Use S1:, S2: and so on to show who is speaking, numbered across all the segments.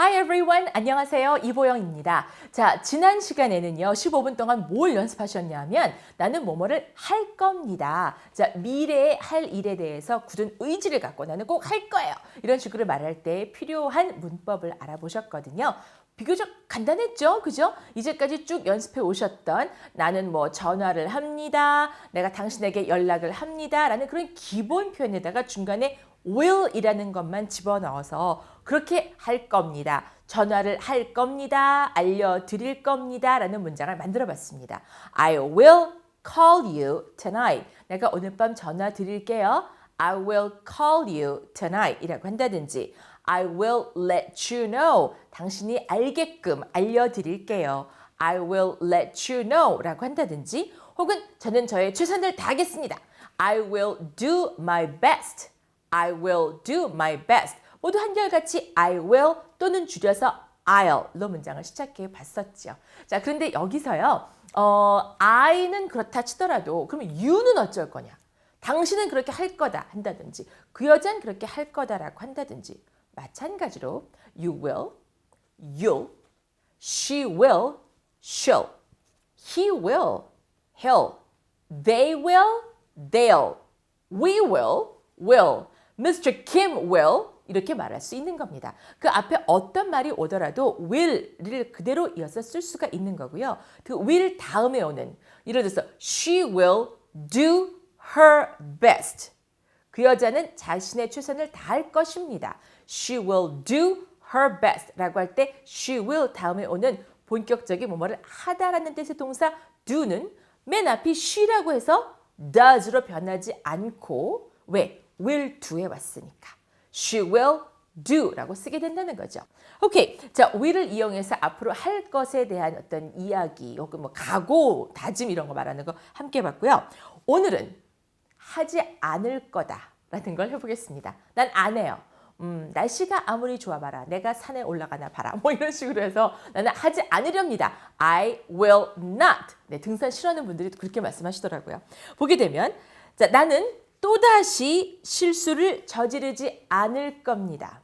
S1: Hi everyone. 안녕하세요. 이보영입니다. 자, 지난 시간에는요. 15분 동안 뭘 연습하셨냐면 나는 뭐뭐를 할 겁니다. 자, 미래에 할 일에 대해서 굳은 의지를 갖고 나는 꼭 할 거예요. 이런 식으로 말할 때 필요한 문법을 알아보셨거든요. 비교적 간단했죠? 그죠? 이제까지 쭉 연습해 오셨던 나는 뭐 전화를 합니다. 내가 당신에게 연락을 합니다. 라는 그런 기본 표현에다가 중간에 will이라는 것만 집어넣어서 그렇게 할 겁니다. 전화를 할 겁니다. 알려드릴 겁니다. 라는 문장을 만들어 봤습니다. I will call you tonight. 내가 오늘 밤 전화 드릴게요. I will call you tonight 이라고 한다든지 I will let you know. 당신이 알게끔 알려드릴게요. I will let you know 라고 한다든지 혹은 저는 저의 최선을 다하겠습니다. I will do my best. I will do my best. 모두 한결같이 I will 또는 줄여서 I'll 로 문장을 시작해 봤었죠. 자, 그런데 여기서요. 어, I는 그렇다 치더라도 그러면 you는 어쩔 거냐? 당신은 그렇게 할 거다 한다든지 그 여자는 그렇게 할 거다라고 한다든지 마찬가지로 you will, you'll, she will, she'll, he will, he'll, they will, they'll, we will, will, Mr. Kim will 이렇게 말할 수 있는 겁니다. 그 앞에 어떤 말이 오더라도 will을 그대로 이어서 쓸 수가 있는 거고요. 그 will 다음에 오는 예를 들어서 she will do her best. 그 여자는 자신의 최선을 다할 것입니다. She will do her best 라고 할 때 she will 다음에 오는 본격적인 뭐뭐를 하다라는 뜻의 동사 do는 맨 앞이 she라고 해서 does로 변하지 않고 왜? will do에 왔으니까. She will do 라고 쓰게 된다는 거죠. 오케이. 자, will을 이용해서 앞으로 할 것에 대한 어떤 이야기 혹은 뭐 각오, 다짐 이런 거 말하는 거 함께 봤고요. 오늘은 하지 않을 거다라는 걸 해보겠습니다. 난 안 해요. 음, 날씨가 아무리 좋아 봐라. 내가 산에 올라가나 봐라. 뭐 이런 식으로 해서 나는 하지 않으렵니다. I will not. 네, 등산 싫어하는 분들이 그렇게 말씀하시더라고요. 보게 되면 자, 나는 또다시 실수를 저지르지 않을 겁니다.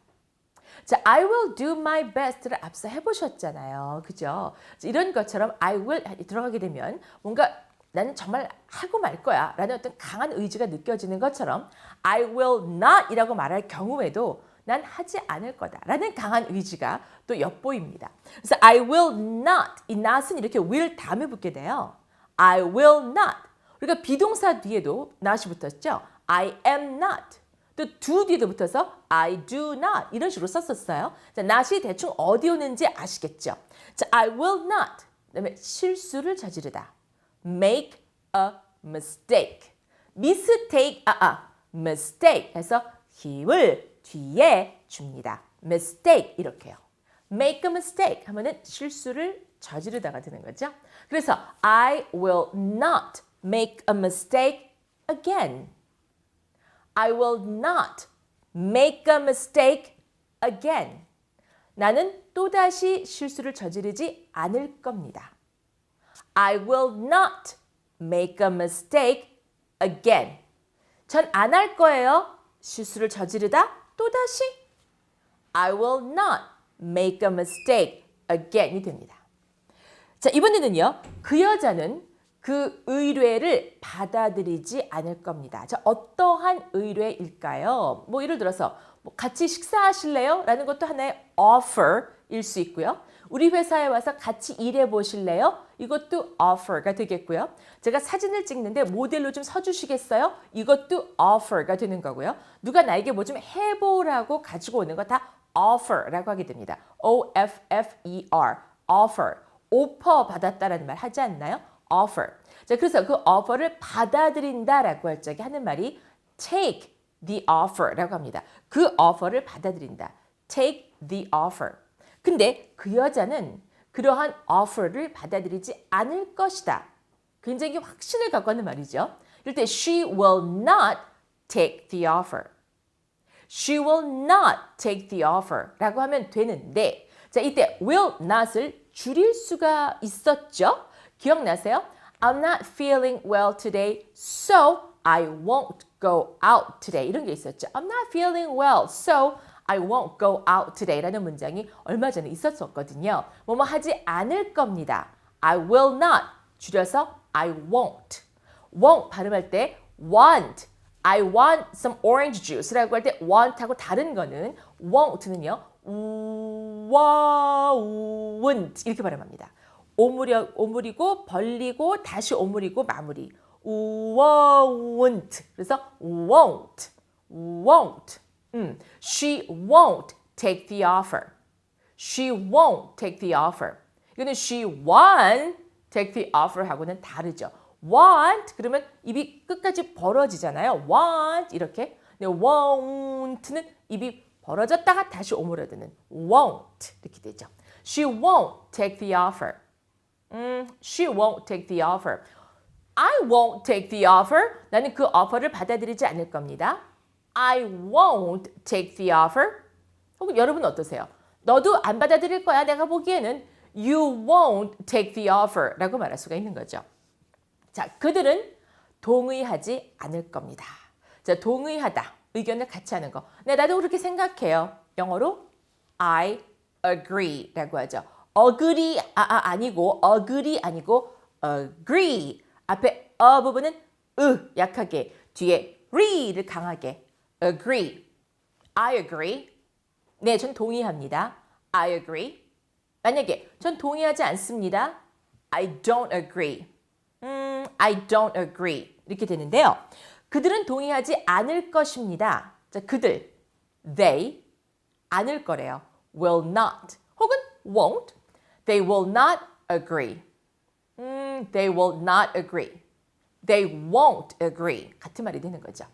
S1: 자, I will do my best를 앞서 해보셨잖아요. 그죠? 이런 것처럼 I will 들어가게 되면 뭔가 나는 정말 하고 말 거야 라는 어떤 강한 의지가 느껴지는 것처럼 I will not 이라고 말할 경우에도 난 하지 않을 거다 라는 강한 의지가 또 엿보입니다. 그래서 I will not 이 not은 이렇게 will 다음에 붙게 돼요. I will not 우리가 비동사 뒤에도 not이 붙었죠. I am not 또 do 뒤에도 붙어서 I do not 이런 식으로 썼었어요. 자, not이 대충 어디 오는지 아시겠죠? 자, I will not 그다음에 실수를 저지르다. make a mistake. mistake, 아, 아, mistake 해서 힘을 뒤에 줍니다. mistake 이렇게요. make a mistake 하면은 실수를 저지르다가 되는 거죠. 그래서 I will not make a mistake again. I will not make a mistake again. 나는 또다시 실수를 저지르지 않을 겁니다. I will not make a mistake again. 전 안 할 거예요. 실수를 저지르다 또다시 I will not make a mistake again이 됩니다. 자, 이번에는요. 그 여자는 그 의뢰를 받아들이지 않을 겁니다. 자, 어떠한 의뢰일까요? 뭐 예를 들어서 뭐 같이 식사하실래요? 라는 것도 하나의 offer일 수 있고요. 우리 회사에 와서 같이 일해 보실래요? 이것도 offer가 되겠고요. 제가 사진을 찍는데 모델로 좀 서주시겠어요? 이것도 offer가 되는 거고요. 누가 나에게 뭐 좀 해보라고 가지고 오는 거 다 offer라고 하게 됩니다. O-F-F-E-R, offer. 오퍼 받았다라는 말 하지 않나요? Offer. 자, 그래서 그 offer를 받아들인다라고 할 적에 하는 말이 take the offer라고 합니다. 그 offer를 받아들인다. take the offer. 근데 그 여자는 그러한 offer를 받아들이지 않을 것이다. 굉장히 확신을 갖고 하는 말이죠. 이럴 때 she will not take the offer. She will not take the offer 라고 하면 되는데 자 이때 will not을 줄일 수가 있었죠. 기억나세요? I'm not feeling well today, so I won't go out today. 이런 게 있었죠. I'm not feeling well, so I won't go out today라는 문장이 얼마 전에 있었었거든요. 뭐뭐 하지 않을 겁니다. I will not 줄여서 I won't. won't 발음할 때 want. I want some orange juice라고 할 때 want하고 다른 거는 won't는요. won't 이렇게 발음합니다. 오므려 오므리고 벌리고 다시 오므리고 마무리. won't. 그래서 won't. won't. 음, she won't take the offer. She won't take the offer. 이거는 she won't take the offer 하고는 다르죠. want 그러면 입이 끝까지 벌어지잖아요. want 이렇게. 근데 won't는 입이 벌어졌다가 다시 오므려드는 won't 이렇게 되죠. She won't take the offer. 음, she won't take the offer. I won't take the offer. 나는 그 offer를 받아들이지 않을 겁니다. I won't take the offer. 혹은 여러분 어떠세요? 너도 안 받아들일 거야. 내가 보기에는 you won't take the offer 라고 말할 수가 있는 거죠. 자, 그들은 동의하지 않을 겁니다. 자, 동의하다. 의견을 같이 하는 거. 네, 나도 그렇게 생각해요. 영어로 I agree 라고 하죠. Agree 아, 아 아니고 agree 아니고 agree. 앞에 어 부분은 으 약하게 뒤에 re를 강하게 agree. I agree. 네, 전 동의합니다. I agree. 만약에 전 동의하지 않습니다. I don't agree. 음, I don't agree. 이렇게 되는데요. 그들은 동의하지 않을 것입니다. 자, 그들, they, 않을 거래요. will not 혹은 won't. They will not agree. 음, they will not agree. They won't agree. 같은 말이 되는 거죠.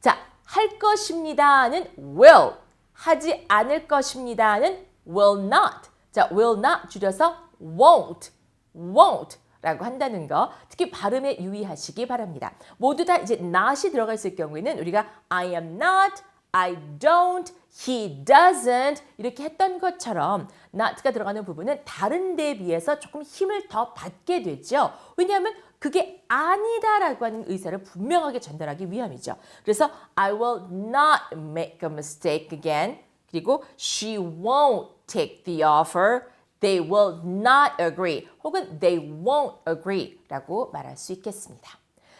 S1: 자, 할 것입니다는 will. 하지 않을 것입니다는 will not. 자, will not 줄여서 won't. won't. 라고 한다는 거 특히 발음에 유의하시기 바랍니다. 모두 다 이제 not이 들어가 있을 경우에는 우리가 I am not, I don't, he doesn't 이렇게 했던 것처럼 not가 들어가는 부분은 다른 데에 비해서 조금 힘을 더 받게 되죠. 왜냐하면 그게 아니다라고 하는 의사를 분명하게 전달하기 위함이죠. 그래서 I will not make a mistake again. 그리고 she won't take the offer. They will not agree 혹은 they won't agree 라고 말할 수 있겠습니다.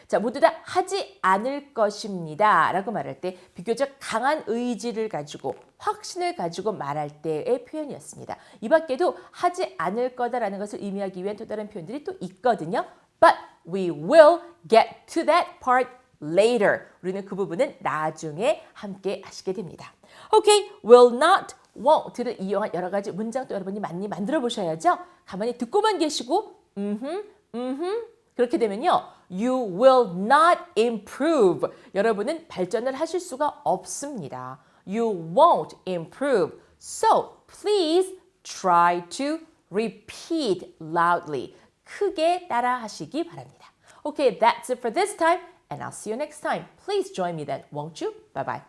S1: 자, 모두 다 하지 않을 것입니다 라고 말할 때 비교적 강한 의지를 가지고 확신을 가지고 말할 때의 표현이었습니다. 이 밖에도 하지 않을 거다라는 것을 의미하기 위한 또 다른 표현들이 또 있거든요. But we will get to that part later. 우리는 그 부분은 나중에 함께 하시게 됩니다. Okay, will not won't를 이용한 여러 가지 문장도 여러분이 많이 만들어 보셔야죠. 가만히 듣고만 계시고 음흠 음흠 그렇게 되면요. You will not improve. 여러분은 발전을 하실 수가 없습니다. You won't improve. So, please try to repeat loudly. 크게 따라 하시기 바랍니다. Okay, that's it for this time and I'll see you next time. Please join me then, won't you? Bye bye.